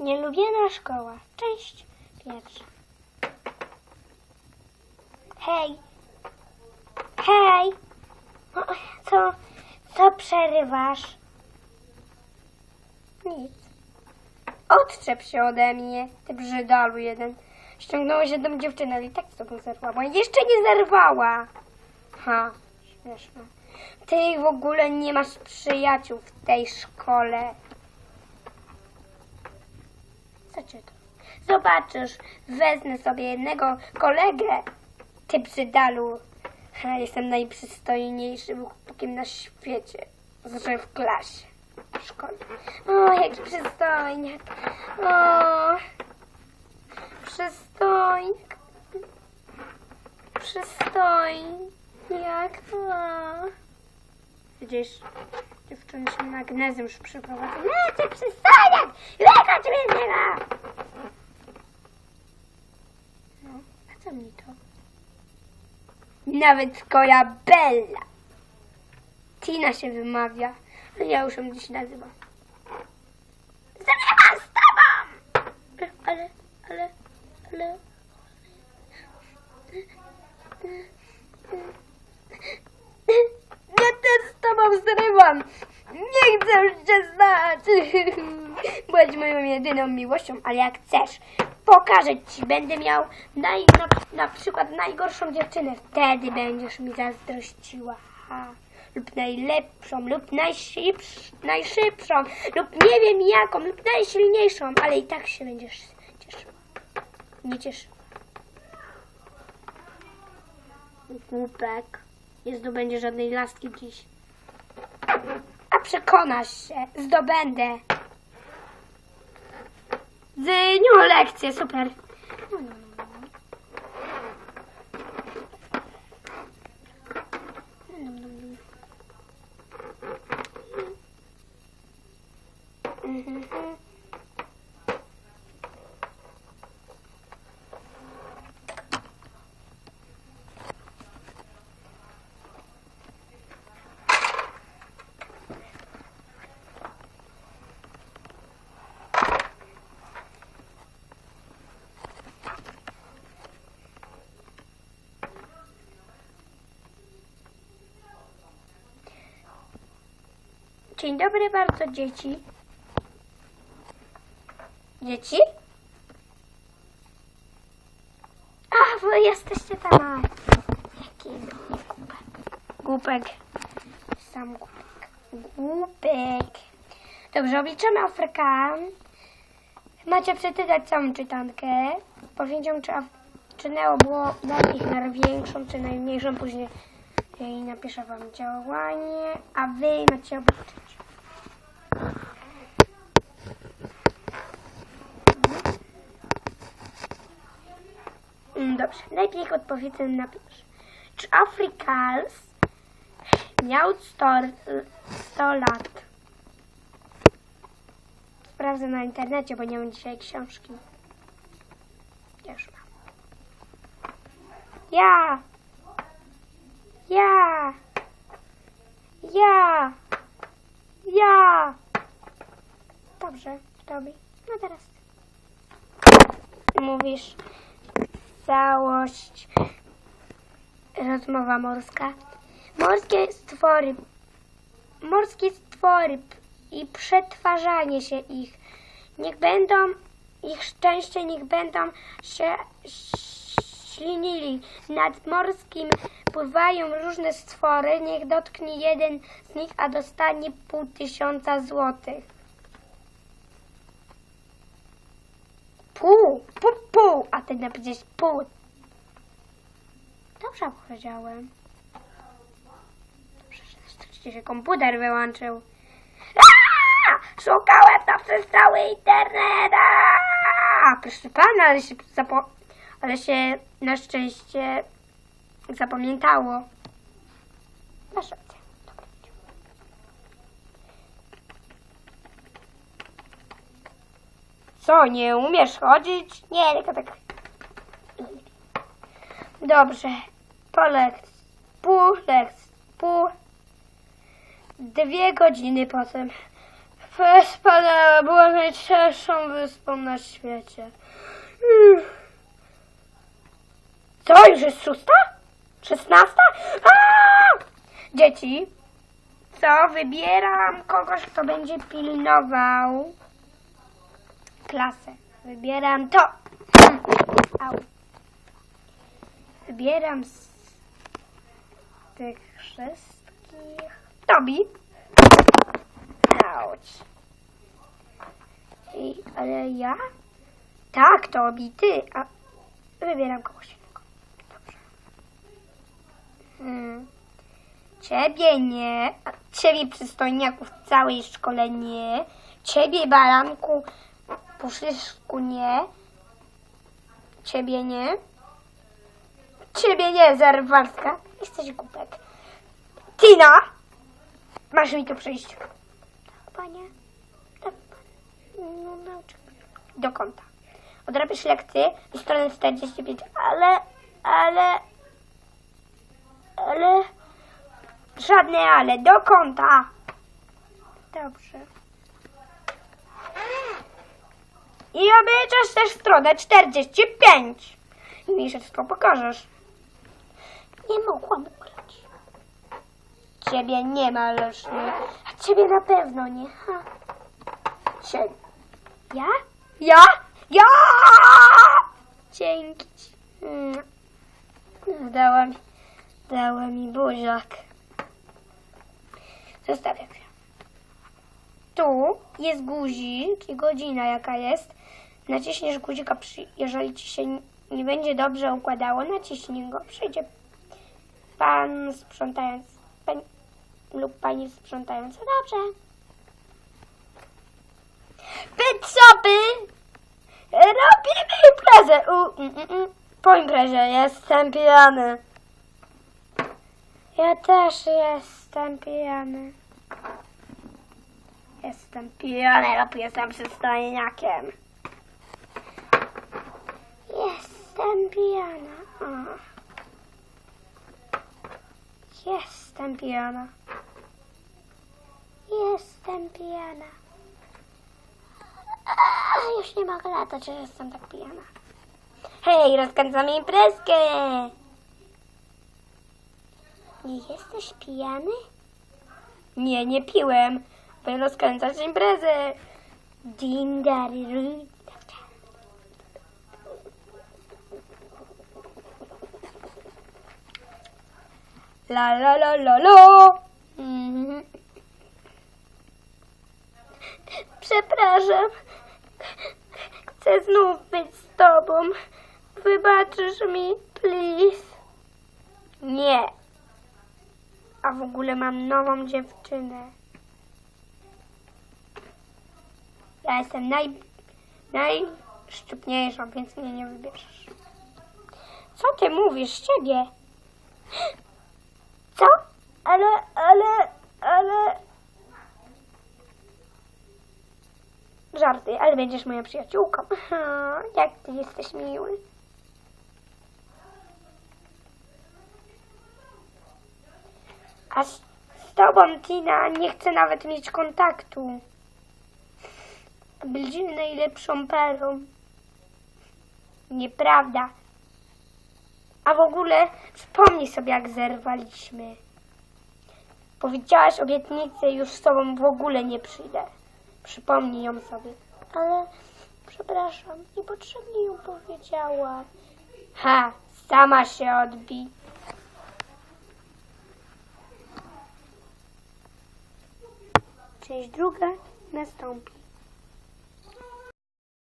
Nielubiana szkoła. Część pierwsza. Hej. Hej. Co? Co przerywasz? Nic. Odczep się ode mnie, ty brzydalu jeden. Ściągnąłeś jedną dziewczynę, ale i tak z tobą zerwała. Jeszcze nie zerwała. Ha, śmieszne. Ty w ogóle nie masz przyjaciół w tej szkole. Zobaczysz, wezmę sobie jednego kolegę. Ty brzydalu. Ha, jestem najprzystojniejszym chłopakiem na świecie. Znaczy w klasie. W szkole. O, jaki przystojniak. O, przystojniak. Przystojniak. O. Widzisz, dziewczyny się magnezją już przyprowadza. Nie, ty przystojniak! Wychodź mi z niego! No, a co mi to? Nawet twoja Bella. Tina się wymawia. A ja już ją dziś nazywam. Zamiewam z tobą! Ale, ale, ale... Ja też z tobą Nie chcę cię znać! Bądź moją jedyną miłością, ale jak chcesz, pokażę ci. Będę miał naj, na, na przykład najgorszą dziewczynę. Wtedy będziesz mi zazdrościła. Ha. Lub najlepszą, lub najszybsz, najszybszą, lub nie wiem jaką, lub najsilniejszą, ale i tak się będziesz cieszyła. Nie cieszyła. Głupek. Nie zdobędzie żadnej laski dziś. Przekonasz się, zdobędę. Zyniu, lekcję, super. No, no. No, no, no. Mhm. Dzień dobry bardzo, dzieci. Dzieci? A, wy jesteście tam. Jaki głupek. Głupek. Sam głupek. Głupek. Dobrze, obliczamy Afrykan. Macie przeczytać całą czytankę. Powiedział, czy, czy Neo było dla nich największą, czy najmniejszą. Później i napiszę wam działanie, a wy macie obliczyć. Mm, Dobrze, najpierw odpowiedzę na pierwsze. Czy Afrikals miał 100, 100 lat? Sprawdzę na internecie, bo nie mam dzisiaj książki. Już mam. Ja! Ja! Ja! Ja! Dobrze, robi. No teraz. Mówisz całość. Rozmowa morska. Morskie stwory. Morskie stwory i przetwarzanie się ich. Niech będą ich szczęście, niech będą się ślinili. Nad morskim pływają różne stwory. Niech dotknie jeden z nich, a dostanie pół tysiąca złotych. Pół, pół, pół, a ty napisałeś pół. Dobrze powiedziałem. Dobrze, że się komputer wyłączył. Aaa! Szukałem to przez cały internet. Aaa! Proszę pana, ale się, zapo- ale się na szczęście zapamiętało. Masz rację. Co, nie umiesz chodzić? Nie, tylko tak. Dobrze. Po lekcji. Pół lekcji. Pół. Dwie godziny potem. Wspaniałe było, że najcięższą wyspą na świecie. Mm. Co, już jest szósta? Szesnasta? Dzieci, co? Wybieram kogoś, kto będzie pilnował klasę. Wybieram to. Au. Wybieram z tych wszystkich. Tobi. Auć. I, ale ja? Tak, Tobi, ty. A wybieram kogoś. Hmm. Ciebie nie. Ciebie przystojniaku w całej szkole nie. Ciebie baranku puszyszku nie. Ciebie nie. Ciebie nie, zerwarska. Jesteś głupek. Tina! Masz mi tu przyjść. Tak, panie. Tak, panie. No, nauczę. Do kąta. Odrabiasz lekcję do strony 45, ale, ale, ale, żadne ale, do kąta. Dobrze. I obejrzysz też stronę 45. I mi wszystko pokażesz. Nie mogłam ugrać. Ciebie nie ma, Leszny. A ciebie na pewno nie. Ha. Ciebie. Ja? Ja? Ja! Dzięki ci. Mm. Dała mi, dała mi buziak. Zostawiam się. Tu jest guzik i godzina jaka jest. Naciśniesz guzika, przy, jeżeli ci się nie będzie dobrze układało, naciśnij go. Przyjdzie pan sprzątający pań, lub pani sprzątająca. Dobrze. Pytszopy! Robimy imprezę! U, mm, mm, mm. Po imprezie jestem pijany. Ja też jestem pijany. Jestem pijany lub jestem przystojniakiem. Jestem pijana. O. Jestem pijana. Jestem pijana. A, już nie mogę latać, że jestem tak pijana. Hej, rozkręcamy imprezkę! Nie jesteś pijany? Nie, nie piłem. Będę rozkręcać imprezę. Dary, ru. La la la la la. Mhm. Przepraszam. Chcę znów być z tobą. Wybaczysz mi, please? Nie. A w ogóle mam nową dziewczynę. Ja jestem naj, najszczypniejsza, więc mnie nie wybierzesz. Co ty mówisz? Ciebie. Co? Ale, ale, ale... Żarty, ale będziesz moją przyjaciółką. Jak ty jesteś miły. A z, tobą, Tina, nie chcę nawet mieć kontaktu. Byliśmy najlepszą parą. Nieprawda. A w ogóle wspomnij sobie, jak zerwaliśmy. Powiedziałaś obietnicę, już z tobą w ogóle nie przyjdę. Przypomnij ją sobie. Ale przepraszam, niepotrzebnie ją powiedziałam. Ha, sama się odbij. Vocês druga na stampa.